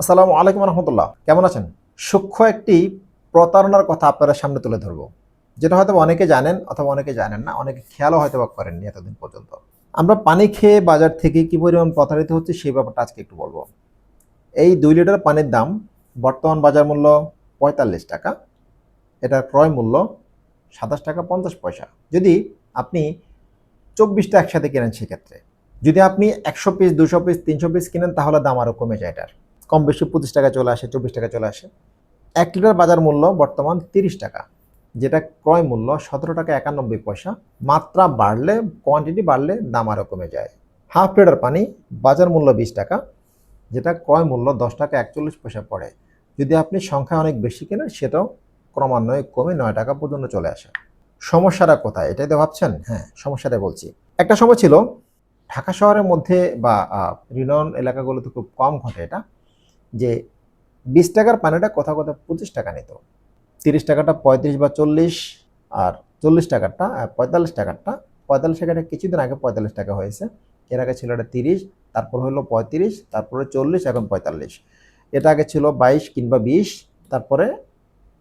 আসসালামু আলাইকুম রহমতুল্লাহ। কেমন আছেন? সূক্ষ্ম একটি প্রতারণার কথা আপনারা সামনে তুলে ধরবো। যেটা হয়তো অনেকে জানেন অথবা অনেকে জানেন না, অনেকে খেয়ালও হয়তো বা করেননি এতদিন পর্যন্ত। আমরা পানি খেয়ে বাজার থেকে কি পরিমাণ প্রতারিত হচ্ছে সেই ব্যাপারটা আজকে একটু বলব। এই দুই লিটার পানির দাম বর্তমান বাজার মূল্য পঁয়তাল্লিশ টাকা, এটার ক্রয় মূল্য সাতাশ টাকা পঞ্চাশ পয়সা। যদি আপনি চব্বিশটা একসাথে কেনেন সেক্ষেত্রে। যদি আপনি একশো পিস, দুশো পিস, তিনশো পিস কিনেন তাহলে দাম আরও কমে যায় এটার। কম বেশি পঁচিশ টাকা চলে আসে, চব্বিশ টাকা চলে আসে। এক লিটার বাজার মূল্য বর্তমান তিরিশ টাকা, যেটা ক্রয় মূল্য সতেরো টাকা একানব্বই পয়সা। মাত্রা বাড়লে কোয়ান্টিটি বাড়লে দাম আরও কমে যায়। হাফ লিটার পানি, বাজার মূল্য বিশ টাকা, যেটা ক্রয় মূল্য দশ টাকা একচল্লিশ পয়সা পড়ে। যদি আপনি সংখ্যা অনেক বেশি কেনেন, সেটাও ক্রমান্বয়ে কমে নয় টাকা পর্যন্ত চলে আসে। সমস্যাটা কোথায়? এটাই তো ভাবছেন? হ্যাঁ সমস্যাটা বলছি। একটা সময় ছিল, ঢাকা শহরের মধ্যে বা রিনন এলাকাগুলোতে খুব কম ঘটে এটা। যে বিশ টাকার পানিটা কোথাও কোথাও পঁচিশ টাকা নিত। তিরিশ টাকাটা পঁয়ত্রিশ বা চল্লিশ আর চল্লিশ টাকারটা পঁয়তাল্লিশ টাকারটা পঁয়তাল্লিশ টাকাটা কিছুদিন আগে পঁয়তাল্লিশ টাকা হয়েছে। এর আগে ছিল এটা তিরিশ, তারপর হলো পঁয়ত্রিশ, তারপরে চল্লিশ, এখন পঁয়তাল্লিশ। এটা আগে ছিল বাইশ কিংবা বিশ, তারপরে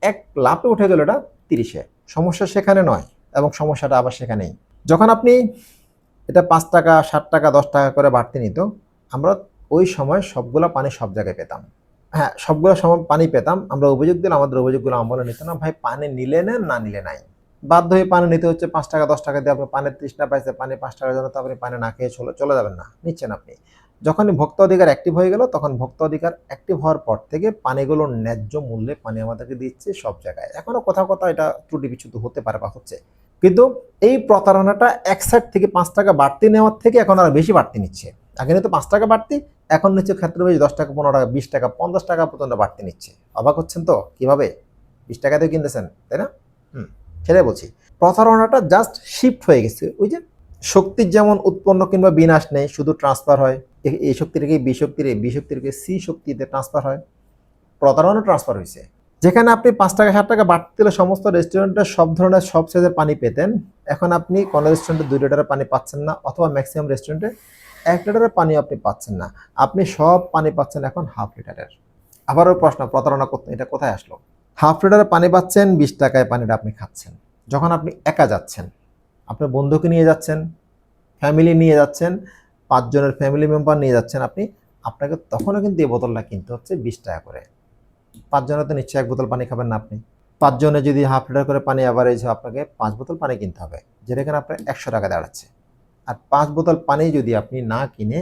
এক লাপে উঠে গেল এটা তিরিশে। সমস্যা সেখানে নয় এবং সমস্যাটা আবার সেখানেই। যখন আপনি এটা পাঁচ টাকা ষাট টাকা, দশ টাকা করে বাড়তে নিত, আমরা ওই সময় সবগুলা পানি সব জায়গায় পেতাম। হ্যাঁ সবগুলো সময় পানি পেতাম। আমরা অভিযোগ দিলাম, আমাদের অভিযোগগুলো আমলে নিত না। ভাই, পানি নিলে নেন, না নিলে নাই। বাধ্য হয়ে পানি নিতে হচ্ছে পাঁচ টাকা, দশ টাকা দিয়ে আপনি পানির তৃষ্ণা পাইছে, পানি পাঁচ টাকার জন্য তো আপনি পানি না খেয়ে চলে চলে যাবেন না। নিচ্ছেন আপনি। যখনই ভোক্তা অধিকার অ্যাক্টিভ হয়ে গেল, তখন ভোক্তা অধিকার অ্যাক্টিভ হওয়ার পর থেকে পানিগুলো ন্যায্য মূল্যে পানি আমাদেরকে দিচ্ছে সব জায়গায়। এখনও কোথাও কোথাও এটা ত্রুটি বিচ্যুত হতে পারে বা হচ্ছে। কিন্তু এই প্রতারণাটা এক সাইড থেকে পাঁচ টাকা বাড়তি নেওয়ার থেকে এখন আর বেশি বাড়তি নিচ্ছে। আগে নিতে পাঁচ টাকা বাড়তি, এখন নিচ্ছে ক্ষেত্রে বেশি দশ টাকা, পনেরো টাকা, বিশ টাকা, পঞ্চাশ টাকা পর্যন্ত বাড়তি নিচ্ছে। অবাক হচ্ছেন তো? কীভাবে? বিশ টাকাতেও কিনতেছেন, তাই না? হুম, সেটাই বলছি। প্রতারণাটা জাস্ট শিফট হয়ে গেছে। ওই যে শক্তির যেমন উৎপন্ন কিংবা বিনাশ নেই, শুধু ট্রান্সফার হয়। এই শক্তি থেকে বি এই বি শক্তি থেকে সি শক্তিতে ট্রান্সফার হয়। প্রতারণা ট্রান্সফার হয়েছে। যেখানে আপনি পাঁচ টাকা ষাট টাকা বাড়তি দিলে সমস্ত রেস্টুরেন্টে সব ধরনের, সব সাইজের পানি পেতেন। এখন আপনি কোনো রেস্টুরেন্টে দুই লিটারের পানি পাচ্ছেন না, অথবা ম্যাক্সিমাম রেস্টুরেন্টে এক লিটারের পানি আপনি পাচ্ছেন না। আপনি সব পানি পাচ্ছেন এখন হাফ লিটারের। আবারও প্রশ্ন, প্রতারণা করতে, এটা কোথায় আসলো? হাফ লিটারের পানি পাচ্ছেন, বিশ টাকায় পানিটা আপনি খাচ্ছেন। যখন আপনি একা যাচ্ছেন, আপনার বন্ধুকে নিয়ে যাচ্ছেন ফ্যামিলি নিয়ে যাচ্ছেন, পাঁচজনের ফ্যামিলি মেম্বার নিয়ে যাচ্ছেন আপনি, আপনাকে তখনও কিন্তু এই বোতলটা কিনতে হচ্ছে বিশ টাকা করে। পাঁচজনে তো নিশ্চয়ই এক বোতল পানি খাবেন না আপনি। পাঁচজনে যদি হাফ লিটার করে পানি অ্যাভারেজ আপনাকে পাঁচ বোতল পানি কিনতে হবে, যেটা এখানে আপনার একশো টাকা দাঁড়াচ্ছে। আর পাঁচ বোতল পানি যদি আপনি না কিনে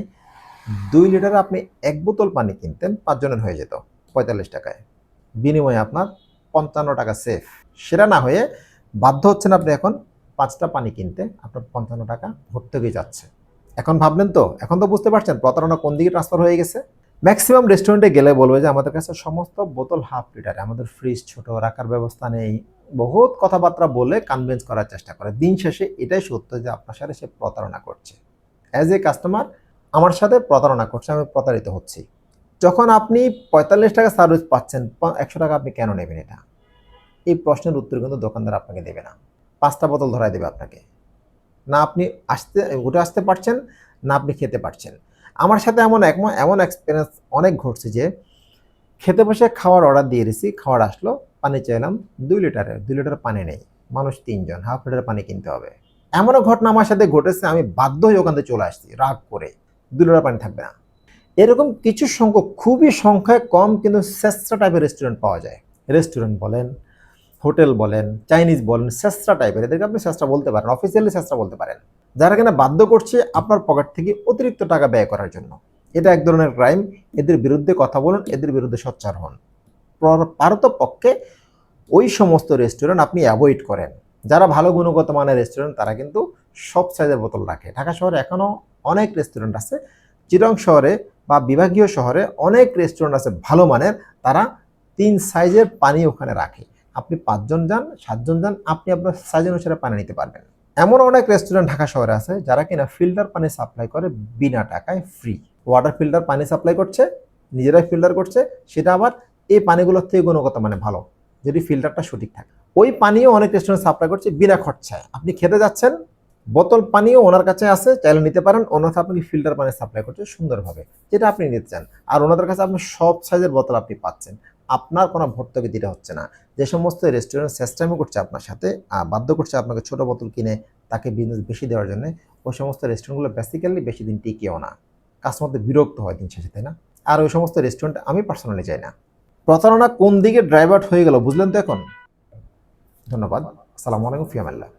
দুই লিটার আপনি এক বোতল পানি কিনতেন, পাঁচজনের হয়ে যেত পঁয়তাল্লিশ টাকায়। বিনিময়ে আপনার পঞ্চান্ন টাকা সেফ সেটা না হয়ে বাধ্য হচ্ছেন আপনি এখন পাঁচটা পানি কিনতে, আপনার পঞ্চান্ন টাকা ভর্তুকি যাচ্ছে। এখন ভাবলেন তো, এখন তো বুঝতে পারছেন প্রতারণা কোন দিকে ট্রান্সফার হয়ে গেছে? ম্যাক্সিমাম রেস্টুরেন্টে গেলে বলবে যে আমাদের কাছে সমস্ত বোতল হাফ লিটার আমাদের ফ্রিজ ছোট, রাখার ব্যবস্থা নেই। বহুত কথাবার্তা বলে কনভিন্স করার চেষ্টা করে। দিন শেষে এটাই সত্য যে আপনার সাথে সে প্রতারণা করছে। অ্যাজ এ কাস্টমার আমার সাথে প্রতারণা করছে, আমি প্রতারিত হচ্ছি। যখন আপনি পঁয়তাল্লিশ টাকা সার্ভিস পাচ্ছেন একশো টাকা আপনি কেন নেবেন এটা? এই প্রশ্নের উত্তর কিন্তু দোকানদার আপনাকে দেবে না। পাঁচটা বোতল ধরাই দেবে আপনাকে। না আপনি আসতে, উঠে আসতে পারছেন, না আপনি খেতে পারছেন। আমার সাথে এমন এক এমন এক্সপিরিয়েন্স অনেক ঘটছে যে, খেতে বসে খাওয়ার অর্ডার দিয়ে দিয়েছি খাওয়ার আসলো পানি চাইলাম দুই লিটারের দুই লিটার পানি নেই। মানুষ তিনজন, হাফ লিটার পানি কিনতে হবে। এমনও ঘটনা আমার সাথে ঘটেছে, আমি বাধ্য হয়ে ওখান থেকে চলে আসছি, রাগ করে। দুই লিটার পানি থাকবে না। এরকম কিছু সংখ্যক, খুবই সংখ্যায় কম, কিন্তু সেস্রা টাইপের রেস্টুরেন্ট পাওয়া যায়। রেস্টুরেন্ট বলেন, হোটেল বলেন চাইনিজ বলেন, সেস্রা টাইপের এদেরকে আপনি সেস্রা বলতে পারেন অফিসিয়ালি সেস্রা বলতে পারেন। যারা কিনা বাধ্য করছে আপনার পকেট থেকে অতিরিক্ত টাকা ব্যয় করার জন্য। এটা এক ধরনের ক্রাইম এদের বিরুদ্ধে কথা বলুন, এদের বিরুদ্ধে সোচ্চার হন। পারতপক্ষে ওই সমস্ত রেস্টুরেন্ট আপনি অ্যাভয়েড করেন। যারা ভালো গুণগত মানের রেস্টুরেন্ট তারা কিন্তু সব সাইজের বোতল রাখে। ঢাকা শহরে এখনও অনেক রেস্টুরেন্ট আছে। চিরং শহরে বা বিভাগীয় শহরে অনেক রেস্টুরেন্ট আছে ভালো মানের, তারা তিন সাইজের পানি ওখানে রাখে। আপনি পাঁচজন যান, সাতজন যান, আপনি আপনার সাইজ অনুসারে পানি নিতে পারবেন। এমন অনেক রেস্টুরেন্ট ঢাকা শহরে আছে, যারা কিনা ফিল্টার পানি সাপ্লাই করে বিনা টাকায় ফ্রি ওয়াটার ফিল্টার পানি সাপ্লাই করছে, নিজেরাই ফিল্টার করছে, সেটা আবার এই পানিগুলোর থেকে গুণগত মানে ভালো, যদি ফিল্টারটা সঠিক থাকে। ওই পানিও অনেক রেস্টুরেন্ট সাপ্লাই করছে, বিনা খরচায়। আপনি খেতে যাচ্ছেন, বোতল পানিও ওনার কাছে আছে, চাইলে নিতে পারেন অন্যথা আপনি ফিল্টার পানি সাপ্লাই করছে সুন্দরভাবে, যেটা আপনি নিতে চান। আর ওনাদের কাছে আপনি সব সাইজের বোতল আপনি পাচ্ছেন। আপনার কোনো ভর্তুকি দিতে হচ্ছে না। যে সমস্ত রেস্টুরেন্ট সিস্টেমও করছে আপনার সাথে বাধ্য করছে আপনাকে ছোট বোতল কিনে তাকে বিজনেস বেশি দেওয়ার জন্য, ওই সমস্ত রেস্টুরেন্টগুলো বেসিক্যালি বেশি দিন টিকেও না। কাস্টমারদের বিরক্ত হয় দিন শেষে, তাই না? আর ওই সমস্ত রেস্টুরেন্ট আমি পার্সোনালি চাই না। প্রতারণা কোন দিকে ড্রাইভার্ট হয়ে গেল বুঝলেন তো এখন? ধন্যবাদ। আসসালামু আলাইকুম ফিয়ামাল্লাহ